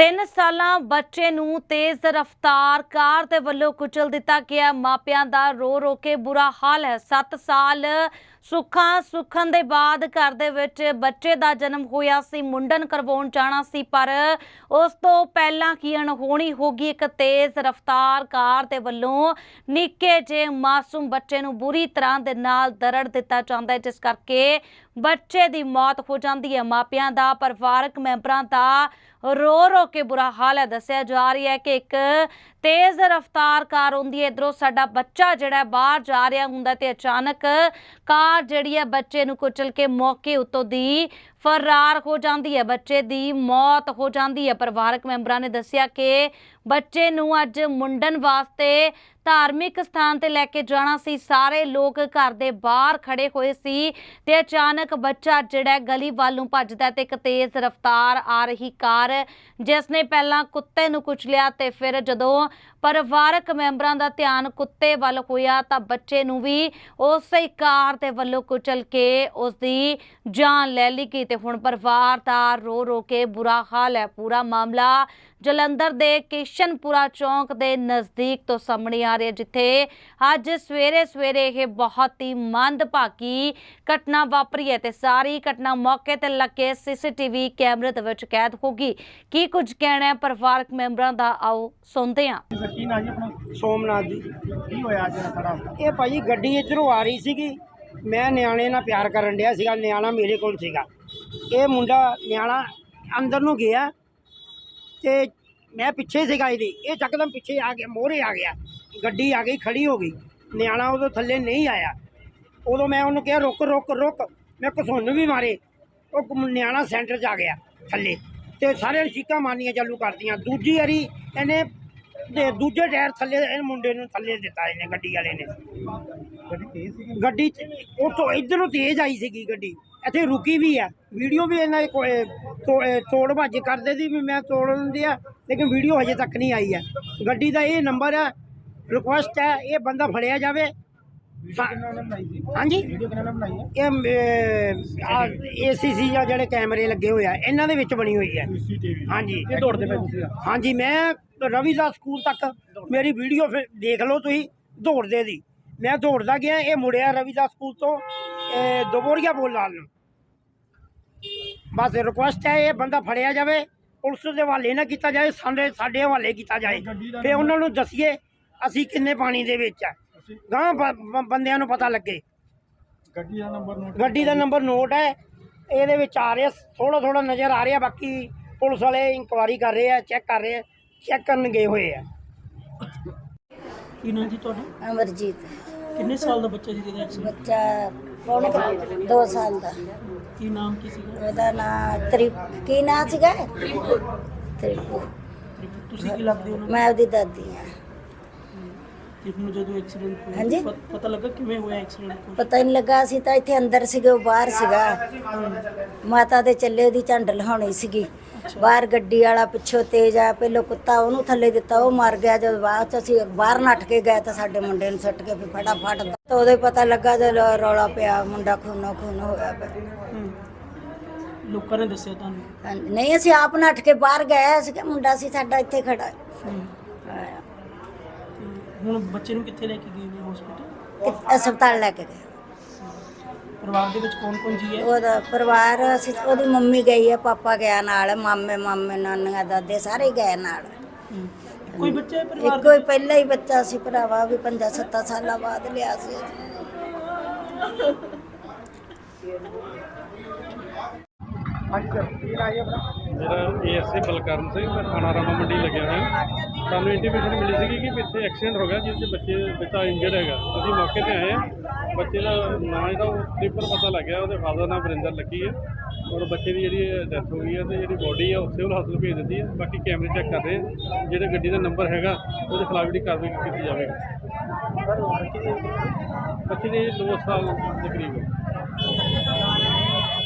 ਤਿੰਨ ਸਾਲਾਂ ਬੱਚੇ ਨੂੰ ਤੇਜ਼ ਰਫ਼ਤਾਰ ਕਾਰ ਦੇ ਵੱਲੋਂ ਕੁਚਲ ਦਿੱਤਾ ਗਿਆ। ਮਾਪਿਆਂ ਦਾ ਰੋ ਰੋ ਕੇ ਬੁਰਾ ਹਾਲ ਹੈ। 7 ਸਾਲ ਸੁੱਖਾਂ ਸੁੱਖਣ ਦੇ ਬਾਅਦ ਘਰ ਦੇ ਵਿੱਚ ਬੱਚੇ ਦਾ ਜਨਮ ਹੋਇਆ ਸੀ, ਮੁੰਡਨ ਕਰਵਾਉਣ ਜਾਣਾ ਸੀ, ਪਰ ਉਸ ਤੋਂ ਪਹਿਲਾਂ ਕੀ ਅਣਹੋਣੀ ਹੋ ਗਈ? ਇੱਕ ਤੇਜ਼ ਰਫ਼ਤਾਰ ਕਾਰ ਦੇ ਵੱਲੋਂ ਨਿੱਕੇ ਜਿਹੇ ਮਾਸੂਮ ਬੱਚੇ ਨੂੰ ਬੁਰੀ ਤਰ੍ਹਾਂ ਦੇ ਨਾਲ ਦਰੜ ਦਿੱਤਾ ਜਾਂਦਾ ਹੈ, ਜਿਸ ਕਰਕੇ ਬੱਚੇ ਦੀ ਮੌਤ ਹੋ ਜਾਂਦੀ ਹੈ। ਮਾਪਿਆਂ ਦਾ ਪਰਿਵਾਰਕ ਮੈਂਬਰਾਂ ਦਾ ਰੋ ਰੋ ਕੇ ਬੁਰਾ ਹਾਲ ਹੈ। ਦੱਸਿਆ ਜਾ ਰਿਹਾ ਹੈ ਕਿ ਇੱਕ ਤੇਜ਼ ਰਫ਼ਤਾਰ ਕਾਰ ਹੁੰਦੀ ਹੈ। ਇਧਰੋਂ ਸਾਡਾ ਬੱਚਾ ਜਿਹੜਾ ਬਾਹਰ ਜਾ ਰਿਹਾ ਹੁੰਦਾ ਤੇ ਅਚਾਨਕ ਕਾਰ ਜਿਹੜੀ ਹੈ ਬੱਚੇ ਨੂੰ ਕੁਚਲ ਕੇ ਮੌਕੇ ਉੱਤੋਂ ਦੀ ਫਰਾਰ ਹੋ ਜਾਂਦੀ ਹੈ, ਬੱਚੇ ਦੀ ਮੌਤ ਹੋ ਜਾਂਦੀ ਹੈ। ਪਰਿਵਾਰਕ ਮੈਂਬਰਾਂ ਨੇ ਦੱਸਿਆ ਕਿ ਬੱਚੇ ਨੂੰ ਅੱਜ ਮੁੰਡਨ ਵਾਸਤੇ ਧਾਰਮਿਕ ਸਥਾਨ ਤੇ ਲੈ ਕੇ ਜਾਣਾ ਸੀ। ਸਾਰੇ ਲੋਕ ਘਰ ਦੇ ਬਾਹਰ ਖੜੇ ਹੋਏ ਸੀ ਤੇ ਅਚਾਨਕ ਬੱਚਾ ਜਿਹੜਾ ਗਲੀ ਵੱਲ ਨੂੰ ਭੱਜਦਾ ਹੈ ਤੇ ਇੱਕ ਤੇਜ਼ ਰਫ਼ਤਾਰ ਆ ਰਹੀ ਕਾਰ ਜਿਸ ਨੇ ਪਹਿਲਾਂ ਕੁੱਤੇ ਨੂੰ ਕੁਚਲਿਆ ਤੇ ਫਿਰ ਜਦੋਂ ਪਰਿਵਾਰਕ ਮੈਂਬਰਾਂ ਦਾ ਧਿਆਨ ਕੁੱਤੇ ਵੱਲ ਹੋਇਆ ਤਾਂ ਬੱਚੇ ਨੂੰ ਵੀ ਉਸੇ ਕਾਰ ਦੇ ਵੱਲੋਂ ਕੁਚਲ ਕੇ ਉਸ ਦੀ ਜਾਨ ਲੈ ਲਈ ਗਈ ਤੇ ਹੁਣ ਪਰਿਵਾਰ ਦਾ ਰੋ ਰੋ ਕੇ ਬੁਰਾ ਹਾਲ ਹੈ। ਪੂਰਾ ਮਾਮਲਾ ਜਲੰਧਰ ਦੇ ਕਿਸ਼ਨਪੁਰਾ ਚੌਂਕ ਦੇ ਨਜ਼ਦੀਕ ਤੋਂ ਸਾਹਮਣੇ ਆ ਰਿਹਾ ਜਿੱਥੇ ਅੱਜ ਸਵੇਰੇ ਸਵੇਰੇ ਇਹ ਬਹੁਤ ਹੀ ਮੰਦਭਾਗੀ ਘਟਨਾ ਵਾਪਰੀ ਹੈ ਤੇ ਸਾਰੀ ਘਟਨਾ ਮੌਕੇ ਤੇ ਲੱਗੇ ਸੀਸੀਟੀਵੀ ਕੈਮਰੇ ਦੇ ਵਿੱਚ ਕੈਦ ਹੋ ਗਈ। ਕੀ ਕੁਝ ਕਹਿਣਾ ਹੈ? ਪਰਿਵਾਰਕ ਮੈਂਬਰਾਂ ਦਾ ਆਓ ਸੁਣਦੇ ਹਾਂ। ਜੀ ਆਪਣਾ? ਸੋਮਨਾਥ ਦੀ ਕੀ ਹੋਇਆ ਅੱਜ ਖੜਾ ਇਹ ਭਾਜੀ ਗੱਡੀ ਇੱਧਰੋਂ ਆ ਰਹੀ ਸੀਗੀ। ਮੈਂ ਨਿਆਣੇ ਨਾਲ ਪਿਆਰ ਕਰਨ ਡਿਆ ਸੀਗਾ। ਨਿਆਣਾ ਮੇਰੇ ਕੋਲ ਸੀਗਾ। ਇਹ ਮੁੰਡਾ ਨਿਆਣਾ ਅੰਦਰ ਨੂੰ ਗਿਆ ਤੇ ਮੈਂ ਪਿੱਛੇ ਸੀਗਾ ਇਹਦੇ। ਇਹ ਚੱਕਦਮ ਪਿੱਛੇ ਆ ਗਿਆ, ਮੋਹਰੇ ਆ ਗਿਆ। ਗੱਡੀ ਆ ਗਈ, ਖੜੀ ਹੋ ਗਈ। ਨਿਆਣਾ ਉਦੋਂ ਥੱਲੇ ਨਹੀਂ ਆਇਆ। ਉਦੋਂ ਮੈਂ ਉਹਨੂੰ ਕਿਹਾ, ਰੁਕ ਰੁਕ ਰੁਕ। ਮੈਂ ਘਸੁੰਨ ਵੀ ਮਾਰੇ। ਉਹ ਨਿਆਣਾ ਸੈਂਟਰ 'ਚ ਆ ਗਿਆ ਥੱਲੇ ਤੇ ਸਾਰਿਆਂ ਨੇ ਚੀਕਾਂ ਮਾਰਨੀਆਂ ਚਾਲੂ ਕਰਤੀਆਂ। ਦੂਜੀ ਵਾਰੀ ਇਹਨੇ ਦੂਜੇ ਟਾਇਰ ਥੱਲੇ, ਇਹ ਮੁੰਡੇ ਨੂੰ ਥੱਲੇ ਦਿੱਤਾ ਇਹਨੇ, ਗੱਡੀ ਵਾਲੇ ਨੇ। ਗੱਡੀ ਤੇਜ਼ ਸੀਗੀ? ਗੱਡੀ ਚ- ਉੱਥੋਂ ਇੱਧਰੋਂ ਤੇਜ਼ ਆਈ ਸੀਗੀ ਗੱਡੀ। ਇੱਥੇ ਰੁਕੀ ਵੀ ਆ। ਵੀਡੀਓ ਵੀ ਇਹਨਾਂ ਦੇ ਕੋਲ ਤੋ- ਇਹ ਤੋੜ ਭੱਜ ਕਰਦੇ ਸੀ ਵੀ ਮੈਂ ਤੋੜ ਦਿੰਦੀ ਆ ਲੇਕਿਨ ਵੀਡੀਓ ਹਜੇ ਤੱਕ ਨਹੀਂ ਆਈ ਹੈ ਗੱਡੀ ਦਾ ਇਹ ਨੰਬਰ ਹੈ ਰਿਕੁਐਸਟ ਹੈ ਇਹ ਬੰਦਾ ਫੜਿਆ ਜਾਵੇ। ਵੀਡੀਓ ਕਿੰਨਾ ਨੇ ਬਣਾਈ ਸੀ? ਹਾਂਜੀ? ਵੀਡੀਓ ਕਿੰਨਾ ਨੇ ਬਣਾਈ ਹੈ ਇਹ ਏਸੀਸੀ ਜਾਂ ਜਿਹੜੇ ਕੈਮਰੇ ਲੱਗੇ ਹੋਏ ਆ ਇਹਨਾਂ ਦੇ ਵਿੱਚ ਬਣੀ ਹੋਈ ਹੈ ਸੀਸੀਟੀਵੀ ਹਾਂਜੀ। ਇਹ ਦੌੜਦੇ ਪਏ ਤੁਸੀਂ ਹਾਂਜੀ ਮੈਂ ਰਵੀਦਾਸ ਸਕੂਲ ਤੱਕ ਮੇਰੀ ਵੀਡੀਓ ਫਿਰ ਦੇਖ ਲਓ ਤੁਸੀਂ ਦੌੜਦੇ ਦੀ। ਮੈਂ ਦੌੜਦਾ ਗਿਆ ਇਹ ਮੁੜਿਆ ਰਵੀਦਾਸ ਸਕੂਲ ਤੋਂ ਇਹ ਦੁਬੋਰੀਆ ਬੋਲ ਲਾਲ ਨੂੰ। ਬਸ ਰਿਕੁਐਸਟ ਹੈ ਇਹ ਬੰਦਾ ਫੜਿਆ ਜਾਵੇ ਪੁਲਿਸ ਦੇ ਹਵਾਲੇ ਨਾ ਕੀਤਾ ਜਾਏ ਸਾਡੇ ਸਾਡੇ ਹਵਾਲੇ ਕੀਤਾ ਜਾਏ। ਤੇ ਉਹਨਾਂ ਨੂੰ ਦੱਸੀਏ ਅਸੀਂ ਕਿੰਨੇ ਪਾਣੀ ਦੇ ਵਿੱਚ ਆ। ਗਾਂ ਬੰਦਿਆਂ ਨੂੰ ਪਤਾ ਲੱਗੇ। ਗੱਡੀ ਦਾ ਨੰਬਰ ਨੋਟ ਗੱਡੀ ਦਾ ਨੰਬਰ ਨੋਟ ਹੈ ਇਹਦੇ ਵਿੱਚ ਆ ਰਿਹਾ ਥੋੜਾ ਥੋੜਾ ਨਜ਼ਰ ਆ ਰਿਹਾ ਬਾਕੀ ਪੁਲਿਸ ਵਾਲੇ ਇਨਕੁਆਰੀ ਕਰ ਰਹੇ ਆ ਚੈੱਕ ਕਰ ਰਹੇ ਆ ਚੈੱਕ ਕਰਨ ਗਏ ਹੋਏ ਆ। ਕੀ ਨਾਂ ਜੀ ਤੁਹਾਡਾ? ਅਮਰਜੀਤ। ਕਿੰਨੇ ਸਾਲ ਦਾ ਬੱਚਾ ਸੀ ਜਿਹਦਾ ਐਕਸੀਡੈਂਟ ਬੱਚਾ ਪੌਣੇ 2 ਸਾਲ ਦਾ। ਕੀ ਨਾਮ ਕੀ ਸੀਗਾ? ਉਹਦਾ ਨਾਂ ਤ੍ਰਿਪ ਕੀ ਨਾਂ ਸੀਗਾ? ਤ੍ਰਿਪੂ। ਤੁਸੀਂ ਕੀ ਲੱਗਦੇ ਹੋ ਉਹਨਾਂ ਮੈਂ ਉਹਦੀ ਦਾਦੀ ਨੂੰ ਨੂੰ ਜਦੋਂ ਐਕਸੀਡੈਂਟ ਹੋਇਆ ਹਾਂਜੀ। ਪਤ- ਪਤਾ ਲੱਗਾ ਕਿਵੇਂ ਹੋਇਆ ਐਕਸੀਡੈਂਟ ਪਤਾ ਹੀ ਨਹੀਂ ਲੱਗਾ ਸੀ ਤਾਂ ਇੱਥੇ ਅੰਦਰ ਸੀਗੇ ਉਹ ਬਾਹਰ ਸੀਗਾ। ਮਾਤਾ ਦੇ ਚੱਲੇ ਉਹਦੀ ਝੰਡ ਲਹਾਉਣੀ ਸੀਗੀ। ਬਾਹਰ ਗੱਡੀ ਵਾਲਾ ਪਿੱਛੋਂ ਤੇਜ਼ ਆ ਪਹਿਲੋਂ ਕੁੱਤਾ ਉਹਨੂੰ ਥੱਲੇ ਦਿੱਤਾ ਉਹ ਮਰ ਗਿਆ। ਜਦ ਬਾਅਦ ਚ ਅਸੀਂ ਬਾਹਰ ਨੱਠ ਕੇ ਗਏ ਤਾਂ ਸਾਡੇ ਮੁੰਡੇ ਨੂੰ ਸੱਟ ਕੇ ਫਿਰ ਫਟਾਫਟ ਤਾਂ ਹੀ ਪਤਾ ਲੱਗਾ ਜਦ ਰੌਲਾ ਪਿਆ ਮੁੰਡਾ ਖੂਨੋ ਖੂਨ ਹੋਇਆ ਪਿਆ। ਲੋਕਾਂ ਨੇ ਦੱਸਿਆ ਤੁਹਾਨੂੰ? ਹਾਂਜੀ, ਨਹੀਂ ਅਸੀਂ ਆਪ ਨੱਠ ਕੇ ਬਾਹਰ ਗਏ ਅਸੀਂ ਮੁੰਡਾ ਸੀ ਸਾਡਾ ਇੱਥੇ ਖੜਾ ਹੈ। ਹੁਣ ਬੱਚੇ ਨੂੰ ਕਿੱਥੇ ਲੈ ਕੇ ਗਏ ਨੇ ਹਸਪੀਟਲ ਕਿ- ਹਸਪਤਾਲ ਲੈ ਕੇ ਗਏ। ਪਰਿਵਾਰ ਦੇ ਵਿੱਚ ਕੌਣ ਕੌਣ ਜੀ ਹੈ? ਉਹਦਾ ਪਰਿਵਾਰ ਅਸੀਂ ਉਹਦੀ ਮੰਮੀ ਗਈ ਹੈ ਪਾਪਾ ਗਿਆ ਨਾਲ ਮਾਮੇ ਮਾਮੇ ਨਾਨੀਆਂ ਦਾਦੇ ਸਾਰੇ ਗਏ ਨਾਲ। ਕੋਈ ਬੱਚਾ ਹੈ ਪਰਿਵਾਰ ਇੱਕੋ ਹੀ ਪਹਿਲਾ ਹੀ ਬੱਚਾ ਸੀ ਭਰਾਵਾ ਵੀ 5-7 ਸਾਲਾਂ ਬਾਅਦ ਲਿਆ ਸੀ। ਸਰ ਕੀ ਜੀ ਆਪਣਾ ਮੇਰਾ ਏਐਸਏ ਬਲਕਰਨ ਸਿੰਘ, ਮੈਂ ਥਾਣਾ ਰਾਮਾ ਮੰਡੀ ਲੱਗਿਆ ਹੋਇਆ। ਸਾਨੂੰ ਇੰਟੀਮੇਸ਼ਨ ਮਿਲੀ ਸੀਗੀ ਕਿ ਇੱਥੇ ਐਕਸੀਡੈਂਟ ਹੋ ਗਿਆ ਜਿਸ 'ਚ ਬੱਚੇ ਬੱਚਾ ਇੰਜਰਡ ਹੈਗਾ। ਅਸੀਂ ਮੌਕੇ ਤੇ ਆਏ ਹਾਂ ਬੱਚੇ ਦਾ ਨਾਂ ਜਿਹੜਾ, ਉਹ ਟ੍ਰਿਪਰ ਪਤਾ ਲੱਗਿਆ ਉਹਦੇ ਫਾਦਰ ਨਾਮ ਵਰਿੰਦਰ ਲੱਕੀ ਹੈ ਔਰ ਬੱਚੇ ਦੀ ਜਿਹੜੀ ਡੈਥ ਹੋ ਗਈ ਹੈ ਤੇ ਜਿਹੜੀ ਬੋਡੀ ਹੈ ਉਹ ਸਿਵਲ ਹਸਪਤਾਲ ਭੇਜ ਦਿੱਤੀ ਹੈ ਬਾਕੀ ਕੈਮਰੇ ਚੈੱਕ ਕਰ ਰਹੇ ਹਾਂ ਜਿਹੜੇ ਗੱਡੀ ਦਾ ਨੰਬਰ ਹੈਗਾ, ਉਹਦੇ ਖਿਲਾਫ ਜਿਹੜੀ ਕਾਰਵਾਈ ਕੀਤੀ ਜਾਵੇਗੀ। ਬੱਚੇ ਦੇ 2 ਸਾਲ ਦੇ ਕਰੀਬ